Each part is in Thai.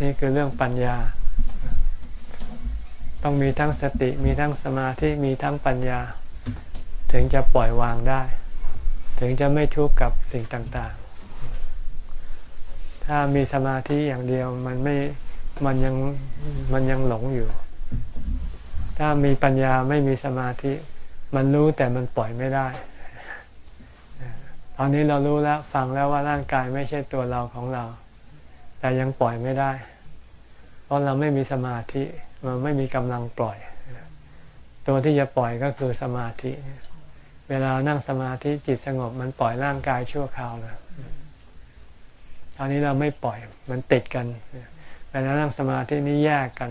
นี่คือเรื่องปัญญา ต้องมีทั้งสติมีทั้งสมาธิมีทั้งปัญญา ถึงจะปล่อยวางได้ ถึงจะไม่ทุกข์กับสิ่งต่างๆ ถ้ามีสมาธิอย่างเดียวมันไม่มันยังมันยังหลงอยู่ ถ้ามีปัญญาไม่มีสมาธิ มันรู้แต่มันปล่อยไม่ได้ตอนนี้เรารู้แล้วฟังแล้วว่าร่างกายไม่ใช่ตัวเราของเรา แต่ยังปล่อยไม่ได้ ราะเราไม่มีสมาธิมันไม่มีกำลังปล่อย ตัวที่จะปล่อยก็คือสมาธิ เวลานั่งสมาธิจิตสงบมันปล่อยร่างกายชั่วคราวเลยตอนนี้เราไม่ปล่อยมันติดกัน เวลานั่งสมาธินี้แยกกัน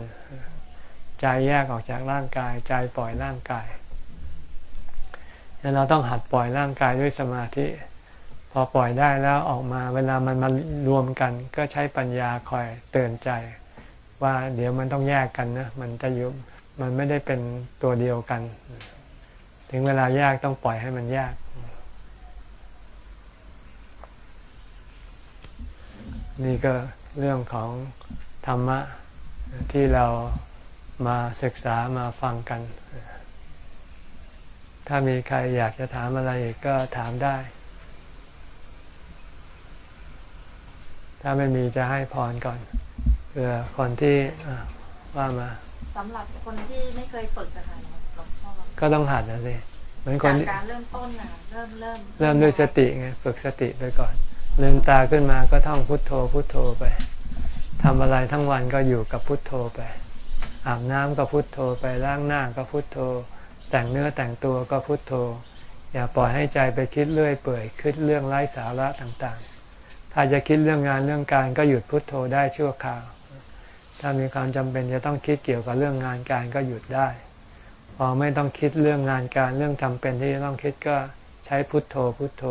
ใจแยกออกจากร่างกาย ใจปล่อยร่างกายเราต้องหัดปล่อยร่างกายด้วยสมาธิ พอปล่อยได้แล้วออกมา เวลามันมารวมกัน ก็ใช้ปัญญาคอยเตือนใจ ว่าเดี๋ยวมันต้องแยกกันนะมันจะอยู่มันไม่ได้เป็นตัวเดียวกัน ถึงเวลาแยกต้องปล่อยให้มันแยกนี่ก็เรื่องของธรรมะที่เรามาศึกษามาฟังกัน ถ้ามีใครอยากจะถามอะไรอีกก็ถามได้ ถ้าไม่มีจะให้พรก่อน เพื่อคนที่อะว่ามาสำหรับคนที่ไม่เคยฝึกนะคะหลวงพ่อก็ต้องหัดนะสิเหมือนคจากนการเริ่มต้นนะเริ่มเริ่มเริ่มด้วยสติไงฝึกสติไปก่อนลืมตาขึ้นมาก็ท่องพุทโธพุทโธไปทำอะไรทั้งวันก็อยู่กับพุทโธไป อาบน้ำก็พุทโธไปล้างหน้าก็พุทโธ แต่งเนื้อแต่งตัวก็พุทโธ อย่าปล่อยให้ใจไปคิดเรื่อยเปื่อยคิดเรื่องไร้สาระต่างๆ ถ้าจะคิดเรื่องงานเรื่องการก็หยุดพุทโธได้ชั่วคราว ถ้ามีความจำเป็นจะต้องคิดเกี่ยวกับเรื่องงานการก็หยุดได้ พอไม่ต้องคิดเรื่องงานการเรื่องจำเป็นที่จะต้องคิดก็ใช้พุทโธพุทโธ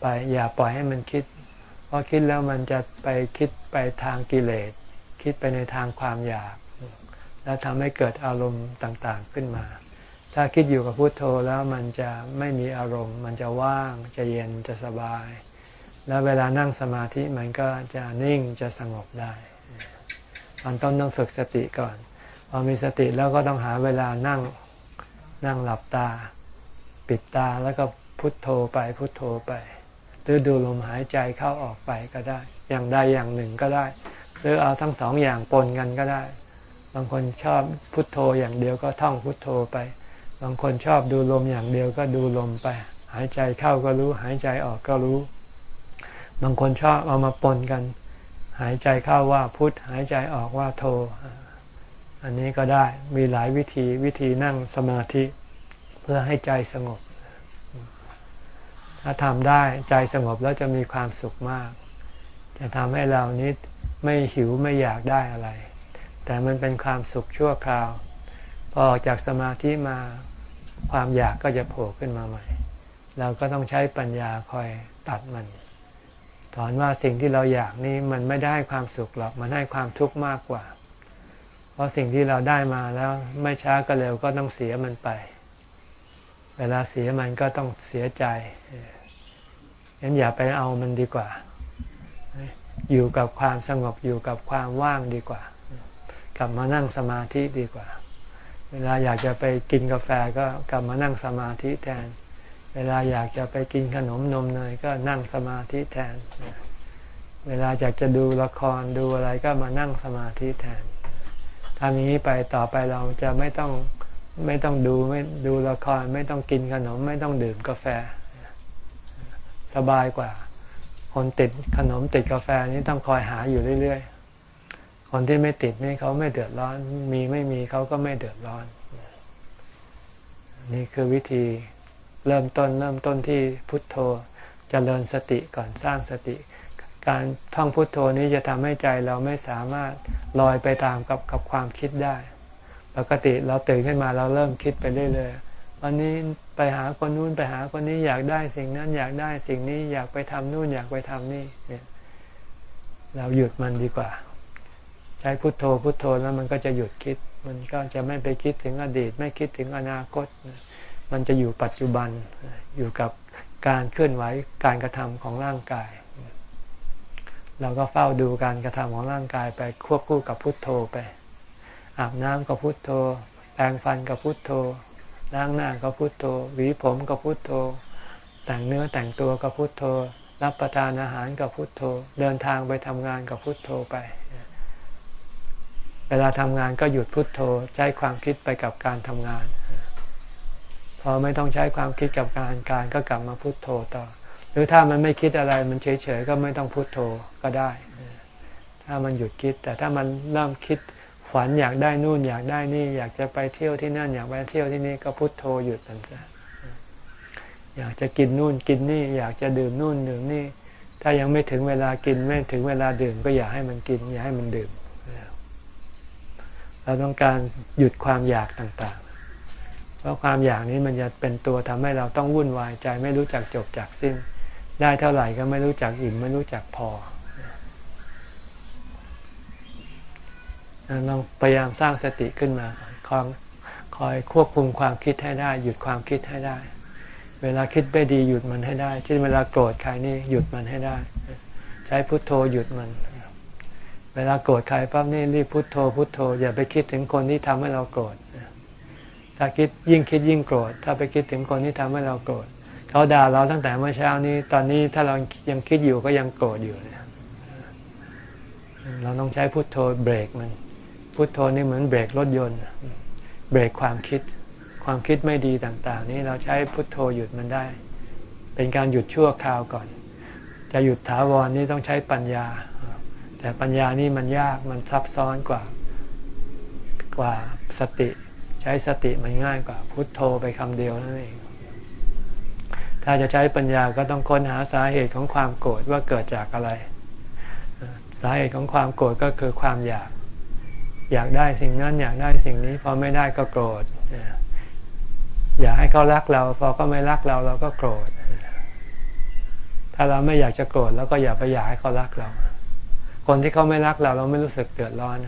ไปอย่าปล่อยให้มันคิด เพราะคิดแล้วมันจะไปคิดไปทางกิเลส คิดไปในทางความอยาก แล้วทำให้เกิดอารมณ์ต่างๆขึ้นมา ถ้าคิดอยู่กับพุทโธแล้วมันจะไม่มีอารมณ์ มันจะว่างจะเย็นจะสบาย แล้วเวลานั่งสมาธิมันก็จะนิ่งจะสงบได้ อนต้นต้องฝึกสติก่อน พอมีสติแล้วก็ต้องหาเวลานั่งนั่งหลับตา ปิดตาแล้วก็พุทโธไปพุทโธไปหรือดูลมหายใจเข้าออกไปก็ได้ อย่างใดอย่างหนึ่งก็ได้ หรือเอาทั้งสองอย่างปนกันก็ได้ บางคนชอบพุทโธอย่างเดียวก็ท่องพุทโธไป บางคนชอบดูลมอย่างเดียวก็ดูลมไป หายใจเข้าก็รู้ หายใจออกก็รู้ บางคนชอบเอามาปนกัน หายใจเข้าว่าพุทหายใจออกว่าโธอันนี้ก็ได้มีหลายวิธีวิธีนั่งสมาธิเพื่อให้ใจสงบ ถ้าทำได้ใจสงบแล้วจะมีความสุขมาก จะทำให้เรานี้ไม่หิวไม่อยากได้อะไร แต่มันเป็นความสุขชั่วคราว พอออกจากสมาธิมาความอยากก็จะโผล่ขึ้นมาใหม่ เราก็ต้องใช้ปัญญาคอยตัดมัน ถอนว่าสิ่งที่เราอยากนี้มันไม่ได้ความสุขหรอกมันให้ความทุกข์มากกว่า เพราะสิ่งที่เราได้มาแล้วไม่ช้าก็เร็วก็ต้องเสียมันไป เวลาเสียมันก็ต้องเสียใจงั้นอย่าไปเอามันดีกว่า อยู่กับความสงบอยู่กับความว่างดีกว่า กลับมานั่งสมาธิดีกว่า เวลาอยากจะไปกินกาแฟก็กลับมานั่งสมาธิแทน เวลาอยากจะไปกินขนมนมเนยก็นั่งสมาธิแทน เวลาอยากจะดูละครดูอะไรก็มานั่งสมาธิแทนทำอย่างนี้ไปต่อไปเราจะไม่ต้องไม่ต้องดูไม่ดูละครไม่ต้องกินขนม ไม่ต้องดื่มกาแฟ สบายกว่า คนติดขนมติดกาแฟนี่ต้องคอยหาอยู่เรื่อยๆ คนที่ไม่ติดนี่เขาไม่เดือดร้อน มีไม่มีเขาก็ไม่เดือดร้อน นี่คือวิธี เริ่มต้นเริ่มต้นที่พุทโธจเจริญสติก่อนสร้างสติ การท่องพุทโธนี้จะทำให้ใจเราไม่สามารถลอยไปตามกับกับความคิดได้ ปกติเราตื่นขึ้นมาเราเริ่มคิดไปเรื่อยๆวันนี้ไปหาคนนู้นไปหาคนนี้อยากได้สิ่งนั้นอยากได้สิ่งนี้อยากไปทำนู่นอยากไปทำนี่เนี่ยเราหยุดมันดีกว่า ใช้พุทโธพุทโธแล้วมันก็จะหยุดคิด มันก็จะไม่ไปคิดถึงอดีต ไม่คิดถึงอนาคต มันจะอยู่ปัจจุบันอยู่กับการเคลื่อนไหวการกระทำของร่างกาย เราก็เฝ้าดูการกระทำของร่างกายไปควบคู่กับพุทโธไป อาบน้ำก็พุทโธ แปรงฟันก็พุทโธ ล้างหน้าก็พุทโธ หวีผมก็พุทโธ แต่งเนื้อแต่งตัวก็พุทโธ รับประทานอาหารก็พุทโธ เดินทางไปทำงานก็พุทโธไป เวลาทำงานก็หยุดพุทโธ ใช้ความคิดไปกับการทำงาน พอไม่ต้องใช้ความคิดกับการการก็กลับมาพุทโธต่อ หรือถ้ามันไม่คิดอะไรมันเฉยๆก็ไม่ต้องพุทโธก็ได้ ถ้ามันหยุดคิด แต่ถ้ามันเริ่มคิดฝันอยากได้นู่นอยากได้นี่ อยากจะไปเที่ยวที่นั่นอยากไปเที่ยวที่นี่ก็พุทโธหยุดมันซะอยากจะกินนู่นกินนี่ อยากจะดื่มนู่นดื่มนี่ ถ้ายังไม่ถึงเวลากินไม่ถึงเวลาดื่มก็อย่าให้มันกิน อย่าให้มันดื่ม เราต้องการหยุดความอยากต่าง เพราะความอยากนี้มันจะเป็นตัวทำให้เราต้องวุ่นวายใจไม่รู้จักจบจากสิ้น ได้เท่าไหร่ก็ไม่รู้จักอิ่มไม่รู้จักพอลองพยายามสร้างสติขึ้นมาคอยคอยควบคุมความคิดให้ได้ หยุดความคิดให้ได้ เวลาคิดไม่ดีหยุดมันให้ได้เช่นเวลาโกรธใครนี่หยุดมันให้ได้ ใช้พุทโธหยุดมัน เวลาโกรธใครปั๊บนี่รีบพุทโธพุทโธอย่าไปคิดถึงคนที่ทำให้เราโกรธ ถ้าคิดยิ่งคิดยิ่งโกรธ ถ้าไปคิดถึงคนที่ทำให้เราโกรธเขาด่าเราตั้งแต่เมื่อเช้านี้ ตอนนี้ถ้าเรายังคิดอยู่ก็ยังโกรธอยู่เนี่ยเราต้องใช้พุทโธเบรกมัน พุทโธนี่เหมือนเบรกรถยนต์ เบรกความคิด ความคิดไม่ดีต่าง ๆ นี่เราใช้พุทโธหยุดมันได้ เป็นการหยุดชั่วคราวก่อน จะหยุดถาวรนี่ต้องใช้ปัญญา แต่ปัญญานี่มันยากมันซับซ้อนกว่ากว่าสติ ใช้สติมันง่ายกว่าพุทโธไปคำเดียวนั่นเอง ถ้าจะใช้ปัญญาก็ต้องค้นหาสาเหตุของความโกรธว่าเกิดจากอะไร สาเหตุของความโกรธก็คือความอยาก อยากได้สิ่งนั้นอยากได้สิ่งนี้พอไม่ได้ก็โกรธอยากให้เขารักเรา พอเขาไม่รักเราเราก็โกรธ ถ้าเราไม่อยากจะโกรธแล้วก็อย่าไปอยากให้เขารักเรา คนที่เขาไม่รักเราเราไม่รู้สึกเดือดร้อน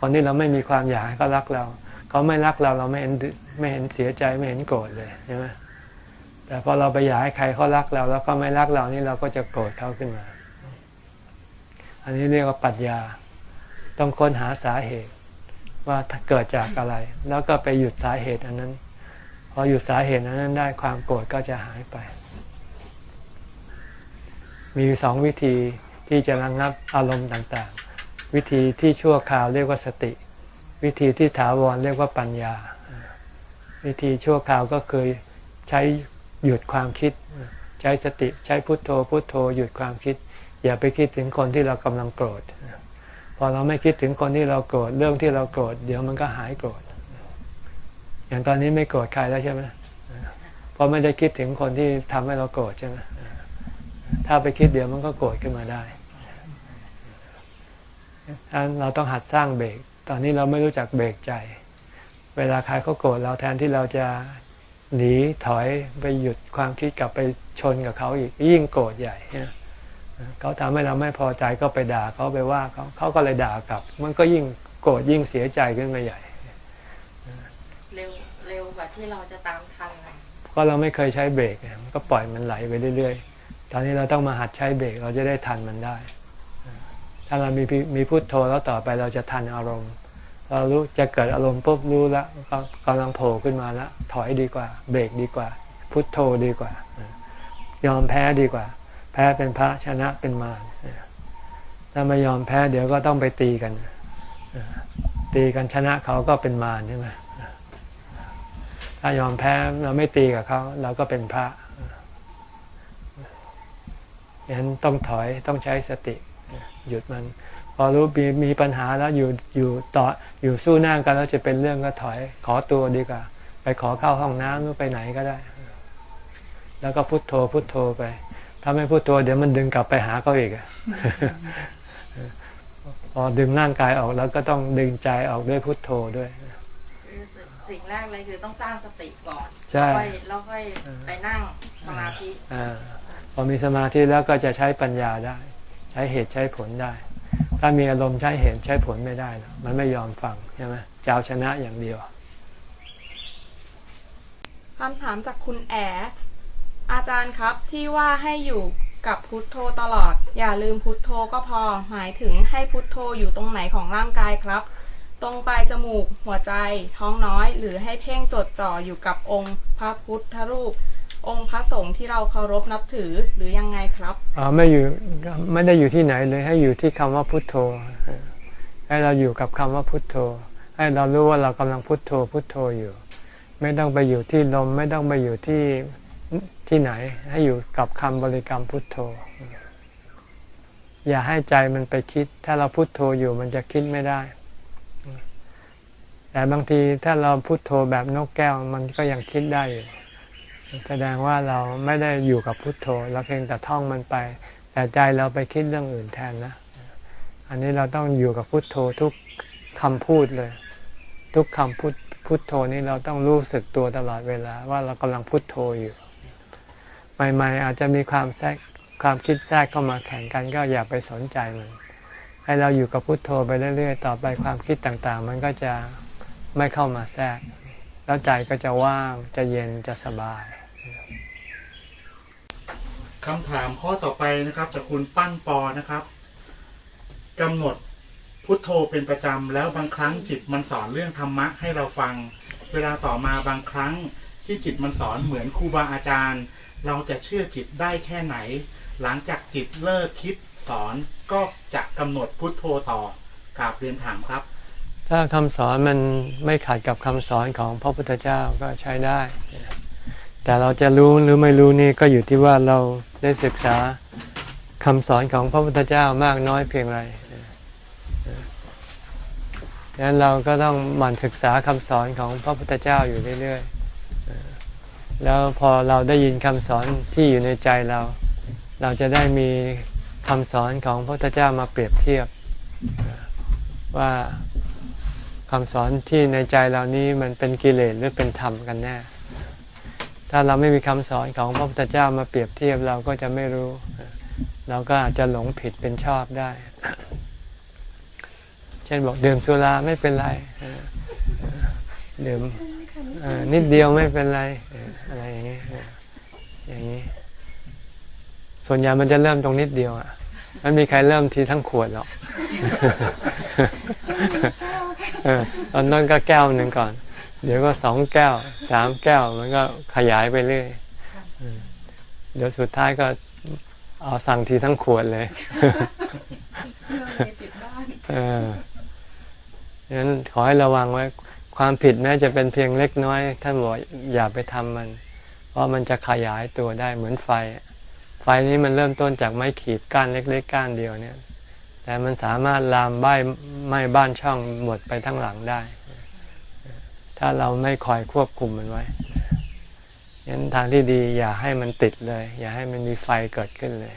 คนที่เราไม่มีความอยากให้เขารักเรา เขาไม่รักเราเราไม่เห็นไม่เห็นเสียใจไม่เห็นโกรธเลยใช่ไหมแต่พอเราไปอยากให้ใครเขารักเราแล้วเขาไม่รักเรานี่เราก็จะโกรธเขาขึ้นมา อันนี้เรียกว่าปัญญา ต้องค้นหาสาเหตุ ว่าเกิดจากอะไร แล้วก็ไปหยุดสาเหตุอันนั้น พอหยุดสาเหตุอันนั้นได้ความโกรธก็จะหายไป มีสองวิธีที่จะระงับอารมณ์ต่างๆ วิธีที่ชั่วคราวเรียกว่าสติ วิธีที่ถาวรเรียกว่าปัญญา วิธีชั่วคราวก็คือใช้หยุดความคิด ใช้สติใช้พุทโธพุทโธ หยุดความคิด อย่าไปคิดถึงคนที่เรากำลังโกรธพอเราไม่คิดถึงคนที่เราโกรธเรื่องที่เราโกรธเดี๋ยวมันก็หายโกรธ อย่างตอนนี้ไม่โกรธใครแล้วใช่ไหมเพราะไม่ได้คิดถึงคนที่ทำให้เราโกรธใช่ไหมถ้าไปคิดเดี๋ยวมันก็โกรธขึ้นมาได้ดังนั้นเราต้องหัดสร้างเบรก ตอนนี้เราไม่รู้จักเบรกใจ เวลาใครเขาโกรธเราแทนที่เราจะหนีถอยไปหยุดความคิดกลับไปชนกับเขาอีกยิ่งโกรธใหญ่เขาทำให้เราไม่พอใจก็ไปด่าเขาไปว่าเขาเขาก็เลยด่ากลับ มันก็ยิ่งโกรธยิ่งเสียใจขึ้นมาใหญ่เร็วเร็วกว่าที่เราจะตามทันอะก็เราไม่เคยใช้เบรกไงมันก็ปล่อยมันไหลไปเรื่อยๆ ตอนนี้เราต้องมาหัดใช้เบรกเราจะได้ทันมันได้ ถ้าเรามีมีพุโทโธแล้วต่อไปเราจะทันอารมณ์ เรารู้จะเกิดอารมณ์ปุ๊บรู้แล้วก็กำลังโผล่ขึ้นมาแล้วถอยดีกว่า เบรกดีกว่า พุทโธดีกว่า ยอมแพ้ดีกว่า แพ้เป็นพระชนะเป็นมารถ้าไม่ยอมแพ้เดี๋ยวก็ต้องไปตีกันตีกันชนะเขาก็เป็นมารใช่ไหมถ้ายอมแพ้เราไม่ตีกับเขาเราก็เป็นพระฉะนั้นต้องถอยต้องใช้สติ หยุดมัน พอรู้มีมีปัญหาแล้วอยู่อยู่ต่ออยู่สู้หน้ากันแล้วจะเป็นเรื่องก็ถอย ขอตัวดีกว่า ไปขอเข้าห้องน้ำหรือไปไหนก็ได้ แล้วก็พุโทโธพุโทโธไปถ้าไม่พุโทโธเดี๋ยวมันดึงกลับไปหาเขาอีกอะพอดึงร่างกายออกแล้วก็ต้องดึงใจออกด้วยพุโทโธด้วยคือสิ่งแรกเลยคือต้องสร้างสติก่อนใช่แล้วค่อยแล้วค่อยไปนั่งสมาธิอาพอมีสมาธิแล้วก็จะใช้ปัญญาได้ ใช้เหตุใช้ผลได้ ถ้ามีอารมณ์ใช้เหตุใช้ผลไม่ได้หรอกมันไม่ยอมฟังใช่ไหมจะเอาชนะอย่างเดียวคำถามจากคุณแออาจารย์ครับที่ว่าให้อยู่กับพุทโธตลอด อย่าลืมพุทโธก็พอหมายถึงให้พุทโธอยู่ตรงไหนของร่างกายครับ ตรงปลายจมูก หัวใจ ท้องน้อย หรือให้เพ่งจดจ่ออยู่กับองค์ พระพุทธรูป องค์พระสงฆ์ที่เราเคารพนับถือหรือยังไงครับอ๋อไม่อยู่ไม่ได้อยู่ที่ไหนเลยให้อยู่ที่คำว่าพุทโธ ให้เราอยู่กับคำว่าพุทโธ ให้เรารู้ว่าเรากำลังพุทโธพุทโธอยู่ ไม่ต้องไปอยู่ที่ลมไม่ต้องไปอยู่ที่ที่ไหน ให้อยู่กับคำบริกรรมพุทโธ อย่าให้ใจมันไปคิด ถ้าเราพุทโธอยู่มันจะคิดไม่ได้แต่บางทีถ้าเราพุทโธแบบนกแก้วมันก็ยังคิดได้อยู่ แสดงว่าเราไม่ได้อยู่กับพุทโธเราเพียงแต่ท่องมันไป แต่ใจเราไปคิดเรื่องอื่นแทนนะ อันนี้เราต้องอยู่กับพุทโธทุกคำพูดเลย ทุกคำพุทพุทโธนี้เราต้องรู้สึกตัวตลอดเวลาว่าเรากำลังพุทโธอยู่ ใหม่ๆอาจจะมีความแทรกความคิดแทรกเข้ามาแข่งกันก็อย่าไปสนใจมัน ให้เราอยู่กับพุทโธไปเรื่อยๆ ต่อไปความคิดต่างๆ มันก็จะไม่เข้ามาแทรก แล้วใจก็จะว่างจะเย็นจะสบาย คำถามข้อต่อไปนะครับ จากคุณปั้นปอนะครับกำหนดพุทโธเป็นประจำแล้วบางครั้งจิตมันสอนเรื่องธรรมะให้เราฟัง เวลาต่อมาบางครั้งที่จิตมันสอนเหมือนครูบาอาจารย์ เราจะเชื่อจิตได้แค่ไหน หลังจากจิตเลิกคิดสอนก็จะกำหนดพุทโธต่อกราบเรียนถามครับ ถ้าคำสอนมันไม่ขัดกับคำสอนของพระพุทธเจ้าก็ใช้ได้ แต่เราจะรู้หรือไม่รู้นี่ก็อยู่ที่ว่าเราได้ศึกษาคำสอนของพระพุทธเจ้ามากน้อยเพียงไรดังนั้นเราก็ต้องหมั่นศึกษาคำสอนของพระพุทธเจ้าอยู่เรื่อยๆ แล้วพอเราได้ยินคำสอนที่อยู่ในใจเรา เราจะได้มีคำสอนของพระพุทธเจ้ามาเปรียบเทียบ ว่าคำสอนที่ในใจเรานี้มันเป็นกิเลสหรือเป็นธรรมกันแน่ ถ้าเราไม่มีคำสอนของพระพุทธเจ้ามาเปรียบเทียบเราก็จะไม่รู้ เราก็อาจจะหลงผิดเป็นชอบได้ เช่นบอกดื่มสุราไม่เป็นไรเดื่มนิดเดียวไม่เป็นไรอะไรอย่างนี้อย่างนี้ ส่วนใหญ่มันจะเริ่มตรงนิดเดียวอะไม่มีใครเริ่มทีทั้งขวดหรอกเออตอนนั้นก็แก้วหนึ่งก่อน เดี๋ยวก็สองแก้วสามแก้วมันก็ขยายไปเรื่อยอืมเดี๋ยวสุดท้ายก็เอาสั่งทีทั้งขวดเลยเออดังนั้นขอให้ระวังไว้ ความผิดแม้จะเป็นเพียงเล็กน้อย ท่านบอกอย่าไปทำมัน เพราะมันจะขยายตัวได้เหมือนไฟ ไฟนี้มันเริ่มต้นจากไม้ขีดก้านเล็ก ๆ ก้านเดียวเนี่ย แต่มันสามารถลามใบไหม้บ้านช่องหมดไปทั้งหลังได้ ถ้าเราไม่คอยควบคุมมันไว้ยั้นทางที่ดีอย่าให้มันติดเลย อย่าให้มันมีไฟเกิดขึ้นเลย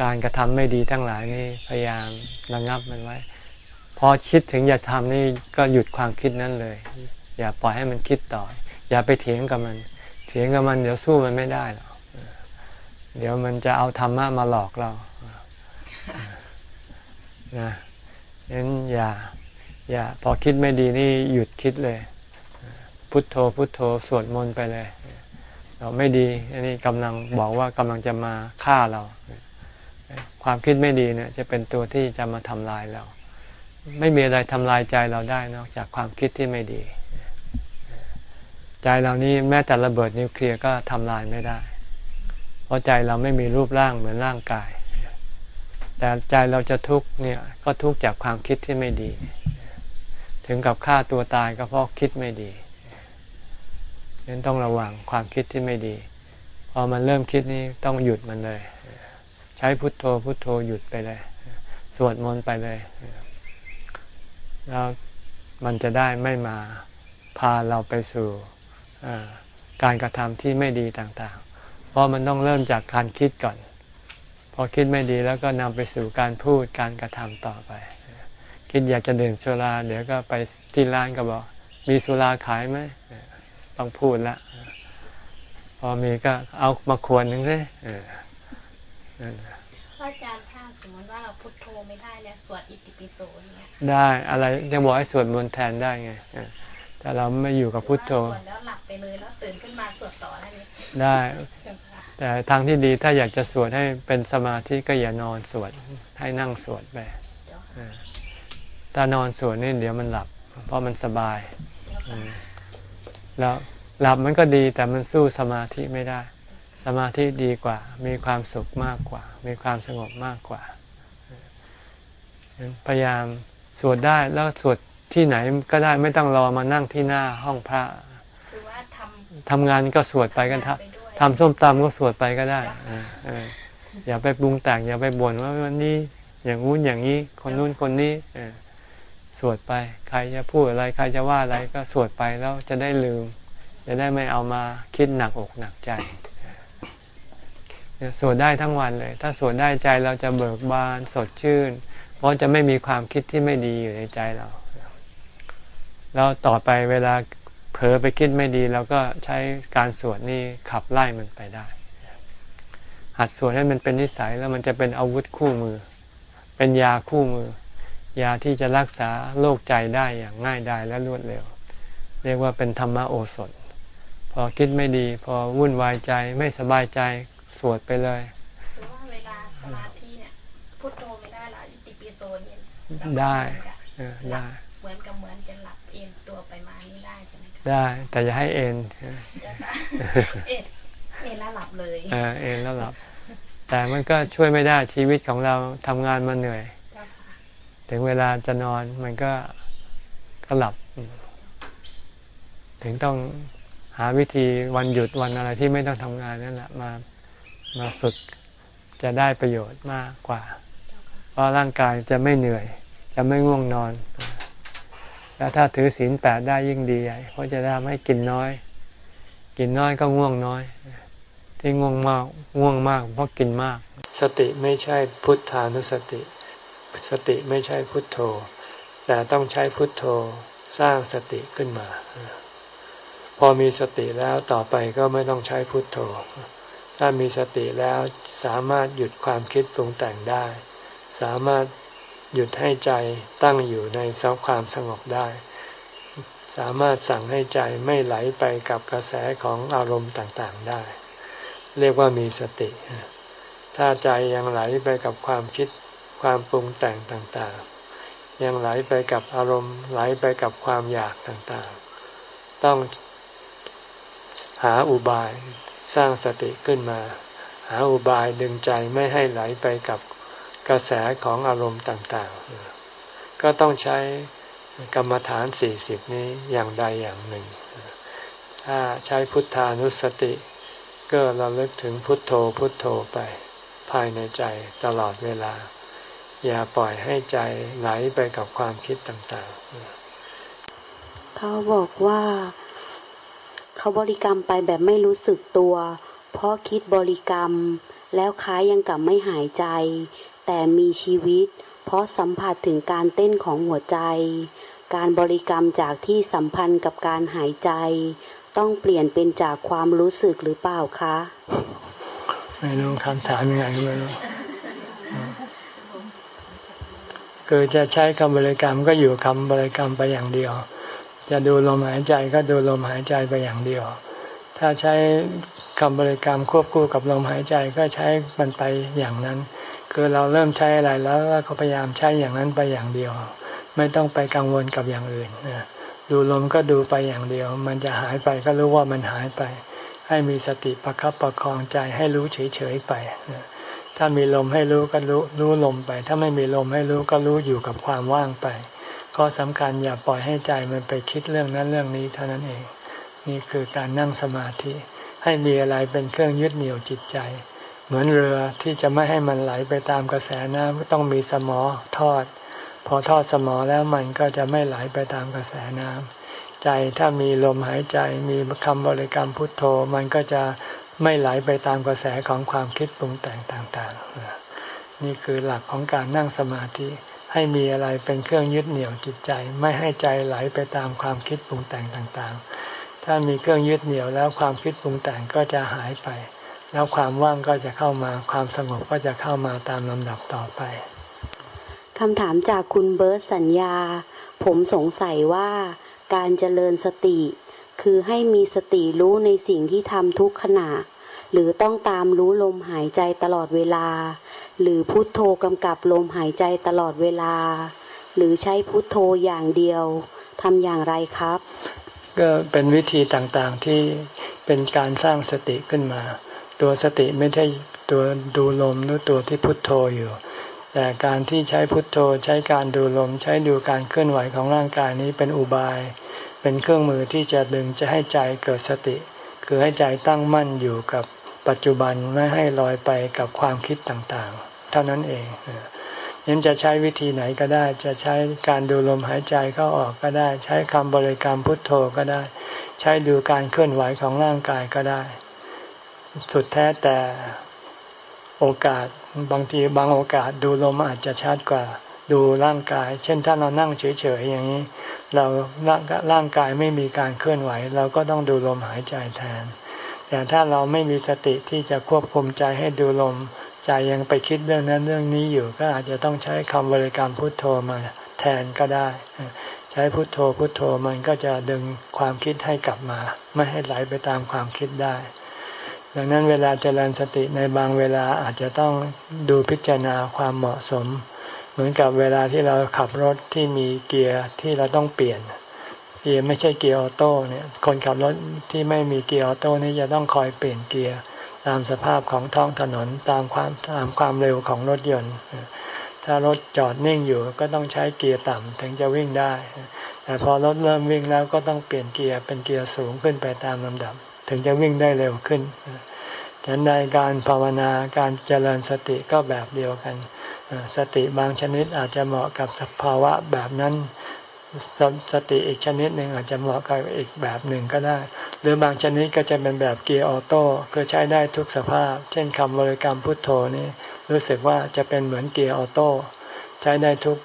การกระทำไม่ดีทั้งหลายนี่พยายามระงับมันไว้ พอคิดถึงอย่าทำนี่ก็หยุดความคิดนั้นเลย อย่าปล่อยให้มันคิดต่อ อย่าไปเถียงกับมัน เถียงกับมันเดี๋ยวสู้มันไม่ได้หรอกเดี๋ยวมันจะเอาธรรมะมาหลอกเรานะงั้นอย่า อย่าพอคิดไม่ดีนี่หยุดคิดเลย พุทโธพุทโธสวดมนต์ไปเลย เราไม่ดีอันนี้กำลังบอกว่ากำลังจะมาฆ่าเรา ความคิดไม่ดีเนี่ยจะเป็นตัวที่จะมาทำลายเรา ไม่มีอะไรทำลายใจเราได้นอกจากความคิดที่ไม่ดี ใจเรานี้แม้แต่ระเบิดนิวเคลียร์ก็ทำลายไม่ได้ เพราะใจเราไม่มีรูปร่างเหมือนร่างกาย แต่ใจเราจะทุกข์เนี่ยก็ทุกข์จากความคิดที่ไม่ดี ถึงกับฆ่าตัวตายก็เพราะคิดไม่ดีนั้นต้องระวังความคิดที่ไม่ดี พอมันเริ่มคิดนี่ต้องหยุดมันเลย ใช้พุทโธพุทโธหยุดไปเลย สวดมนต์ไปเลย แล้วมันจะได้ไม่มาพาเราไปสู่การกระทำที่ไม่ดีต่างๆ เพราะมันต้องเริ่มจากการคิดก่อน พอคิดไม่ดีแล้วก็นำไปสู่การพูดการกระทำต่อไป คิดอยากจะดื่มสุรา เดี๋ยวก็ไปที่ร้านก็บอก มีสุราขายไหมต้องพูดละพอมีก็เอามาขวดหนึ่งเลยเออนั่นน่ะพระอาจารย์ถ้าสมมติว่าเราพุทโธไม่ได้แล้วสวดอิติปิโสอย่างเงี้ยได้อะไรยังบอกให้สวดมนต์แทนได้ไงเออแต่เราไม่อยู่กับพุทโธส่วนแล้วหลับไปเลยแล้วตื่นขึ้นมาสวดต่อได้ไหมได้เจ้าค่ะแต่ทางที่ดีถ้าอยากจะสวดให้เป็นสมาธิก็อย่านอนสวดให้นั่งสวดไปเจ้าค่ะเออ ถ้านอนสวดนี่เดี๋ยวมันหลับ เพราะมันสบายเจ้าอืค่ะมแล้วหลับมันก็ดีแต่มันสู้สมาธิไม่ได้ สมาธิดีกว่า มีความสุขมากกว่า มีความสงบมากกว่าเออพยายามสวดได้แล้วสวดที่ไหนก็ได้ไม่ต้องรอมานั่งที่หน้าห้องพระคือว่าทำทำงานก็สวดไปกันทำทะงาไปด้วยทำส้มตำก็สวดไปก็ได้เออเอออย่าไปปรุงแต่งอย่าไปบ่นว่าวันนี้อย่างงู้นอย่างนี้ คนนู้นคนนี้เออ สวดไป ใครจะพูดอะไร ใครจะว่าอะไรก็สวดไปแล้วจะได้ลืม จะได้ไม่เอามาคิดหนักอกหนักใจสวดได้ทั้งวันเลย ถ้าสวดได้ใจเราจะเบิกบานสดชื่น เพราะจะไม่มีความคิดที่ไม่ดีอยู่ในใจเรา แล้วต่อไปเวลาเผลอไปคิดไม่ดีเราก็ใช้การสวดนี่ขับไล่มันไปได้ หัดสวดให้มันเป็นนิสัยแล้วมันจะเป็นอาวุธคู่มือ เป็นยาคู่มือ ยาที่จะรักษาโรคใจได้อย่างง่ายดายและรวดเร็ว เรียกว่าเป็นธรรมโอสถ พอคิดไม่ดีพอวุ่นวายใจไม่สบายใจสวดไปเลยคือว่าเวลาสมาธิเนี่ยพุทโธไม่ได้ละอิติปิโสเนี่ยได้เหมือนกับเออได้เหมือนกับเหมือนจะหลับเอนตัวไปมานี่ได้ใช่ไหมคะได้แต่อย่าให้เอ็นเจ้าค่ะเอ็ดเอ็นแล้วหลับเลยเออเอ็นแล้วหลับ แต่มันก็ช่วยไม่ได้ชีวิตของเราทำงานมาเหนื่อยเจ้าค่ะ ถึงเวลาจะนอนมันก็ก็หลับ ถึงต้องหาวิธีวันหยุดวันอะไรที่ไม่ต้องทำงานนั่นแหละมามาฝึกจะได้ประโยชน์มากกว่า เพราะร่างกายจะไม่เหนื่อย จะไม่ง่วงนอน แล้วถ้าถือศีลแปดได้ยิ่งดีใหญ่เพราะจะทำให้กินน้อย กินน้อยก็ง่วงน้อย ที่ง่วงมากง่วงมาก เพราะกินมาก สติไม่ใช่พุทธานุสติ สติไม่ใช่พุทโธ แต่ต้องใช้พุทโธสร้างสติขึ้นมา พอมีสติแล้วต่อไปก็ไม่ต้องใช้พุทโธ ถ้ามีสติแล้วสามารถหยุดความคิดปรุงแต่งได้ สามารถหยุดให้ใจตั้งอยู่ในสความสงบได้ สามารถสั่งให้ใจไม่ไหลไปกับกระแสของอารมณ์ต่างๆได้ เรียกว่ามีสติ ถ้าใจยังไหลไปกับความคิด ความปรุงแต่งต่างๆ ยังไหลไปกับอารมณ์ไหลไปกับความอยากต่างๆ ต้องหาอุบายสร้างสติขึ้นมา หาอุบายดึงใจไม่ให้ไหลไปกับกระแสของอารมณ์ต่างๆ ก็ต้องใช้กรรมฐาน40นี้อย่างใดอย่างหนึ่ง ถ้าใช้พุทธานุสติ ก็ระลึกถึงพุทโธพุทโธไปภายในใจตลอดเวลา อย่าปล่อยให้ใจไหลไปกับความคิดต่างเขาบอกว่า เขาบริกรรมไปแบบไม่รู้สึกตัว เพราะคิดบริกรรม แล้วคล้ายยังกับไม่หายใจ แต่มีชีวิต เพราะสัมผัสถึงการเต้นของหัวใจ การบริกรรมจากที่สัมพันธ์กับการหายใจ ต้องเปลี่ยนเป็นจากความรู้สึกหรือเปล่าคะๆไม่รู้คำถามยังไงก็ไม่รู้ คือจะใช้คำบริกรรมก็อยู่คำบริกรรมไปอย่างเดียว จะดูลมหายใจก็ดูลมหายใจไปอย่างเดียว ถ้าใช้คำบริกรรมควบคู่กับลมหายใจก็ใช้มันไปอย่างนั้น คือเราเริ่มใช้อะไรแล้วก็พยายามใช้อย่างนั้นไปอย่างเดียว ไม่ต้องไปกังวลกับอย่างอื่นดูลมก็ดูไปอย่างเดียว มันจะหายไปก็รู้ว่ามันหายไป ให้มีสติประคับประคองใจให้รู้เฉยๆไปนะ ถ้ามีลมให้รู้ก็รู้รู้ลมไป ถ้าไม่มีลมให้รู้ก็รู้อยู่กับความว่างไป ก็สำคัญอย่าปล่อยให้ใจมันไปคิดเรื่องนั้นเรื่องนี้เท่านั้นเอง นี่คือการนั่งสมาธิ ให้มีอะไรเป็นเครื่องยึดเหนี่ยวจิตใจ เหมือนเรือที่จะไม่ให้มันไหลไปตามกระแสน้ำก็ต้องมีสมอทอด พอทอดสมอแล้วมันก็จะไม่ไหลไปตามกระแสน้ำใจถ้ามีลมหายใจมีคำบริกรรมพุทโธมันก็จะ ไม่ไหลไปตามกระแสของความคิดปรุงแต่งต่างๆ นี่คือหลักของการนั่งสมาธิให้มีอะไรเป็นเครื่องยึดเหนี่ยวจิตใจ ไม่ให้ใจไหลไปตามความคิดปรุงแต่งต่างๆ ถ้ามีเครื่องยึดเหนี่ยวแล้วความคิดปรุงแต่งก็จะหายไป แล้วความว่างก็จะเข้ามาความสงบก็จะเข้ามาตามลำดับต่อไปคำถามจากคุณเบิร์ตสัญญา ผมสงสัยว่าการเจริญสติ คือให้มีสติรู้ในสิ่งที่ทำทุกขณะ หรือต้องตามรู้ลมหายใจตลอดเวลา หรือพุทโธกำกับลมหายใจตลอดเวลา หรือใช้พุทโธอย่างเดียวทำอย่างไรครับ ก็เป็นวิธีต่างๆที่เป็นการสร้างสติขึ้นมา ตัวสติไม่ใช่ตัวดูลมหรือตัวที่พุทโธอยู่ แต่การที่ใช้พุทโธใช้การดูลม ใช้ดูการเคลื่อนไหวของร่างกายนี้เป็นอุบาย เป็นเครื่องมือที่จะดึงจะให้ใจเกิดสติ คือให้ใจตั้งมั่นอยู่กับ ปัจจุบันไม่ให้ลอยไปกับความคิดต่างๆ เท่านั้นเองเนั้นจะใช้วิธีไหนก็ได้ จะใช้การดูลมหายใจเข้าออกก็ได้ ใช้คำบริกรรมพุทโธก็ได้ ใช้ดูการเคลื่อนไหวของร่างกายก็ได้ สุดแท้แต่โอกาสบางทีบางโอกาสดูลมอาจจะชัดกว่าดูร่างกาย เช่นถ้าเรานั่งเฉยๆอย่างนี้ เราร่างกายไม่มีการเคลื่อนไหว เราก็ต้องดูลมหายใจแทน แต่ถ้าเราไม่มีสติที่จะควบคุมใจให้ดูลม ใจยังไปคิดเรื่องนั้นเรื่องนี้อยู่ ก็อาจจะต้องใช้คำบริกรรมพุทโธมาแทนก็ได้ ใช้พุทโธพุทโธมันก็จะดึงความคิดให้กลับมา ไม่ให้ไหลไปตามความคิดได้ ดังนั้นเวลาเจริญสติในบางเวลาอาจจะต้องดูพิจารณาความเหมาะสม เหมือนกับเวลาที่เราขับรถที่มีเกียร์ที่เราต้องเปลี่ยน เกียร์ไม่ใช่เกียร์ออโต้เนี่ยคนขับรถที่ไม่มีเกียร์ออโต้นี่จะต้องคอยเปลี่ยนเกียร์ตามสภาพของท้องถนนตามความตามความเร็วของรถยนต์ ถ้ารถจอดนิ่งอยู่ก็ต้องใช้เกียร์ต่ำถึงจะวิ่งได้ แต่พอรถเริ่มวิ่งแล้วก็ต้องเปลี่ยนเกียร์เป็นเกียร์สูงขึ้นไปตามลำดับ ถึงจะวิ่งได้เร็วขึ้นฉันใดการภาวนาการเจริญสติก็แบบเดียวกัน สติบางชนิดอาจจะเหมาะกับสภาวะแบบนั้น สสติอีกชนิดหนึ่งอาจจะเหมาะกับอีกแบบหนึ่งก็ได้ หรือบางชนิดก็จะเป็นแบบเกียร์ออโต้ก็ใช้ได้ทุกสภาพ เช่นคำบริกรรมพุทโธนี่รู้สึกว่าจะเป็นเหมือนเกียร์ออโต้ใช้ได้ทุก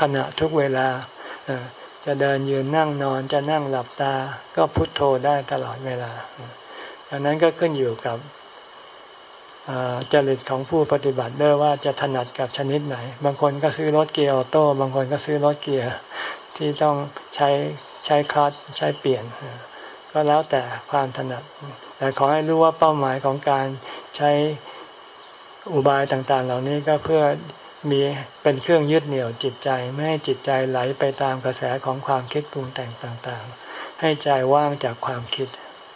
ขณะทุกเวลา จะเดินยืนนั่งนอนจะนั่งหลับตา ก็พุทโธได้ตลอดเวลาดังนั้นก็ขึ้นอยู่กับ จริตของผู้ปฏิบัติด้วยว่าจะถนัดกับชนิดไหน บางคนก็ซื้อรถเกียร์ออโต้ บางคนก็ซื้อรถเกียร์ที่ต้องใช้ใช้คลัตช์ใช้เปลี่ยน ก็แล้วแต่ความถนัด แต่ขอให้รู้ว่าเป้าหมายของการใช้อุบายต่างๆ เหล่านี้ก็เพื่อมีเป็นเครื่องยึดเหนี่ยวจิตใจ ไม่ให้จิตใจไหลไปตามกระแสของความคิดปรุงแต่งต่างๆ ให้ใจว่างจากความคิด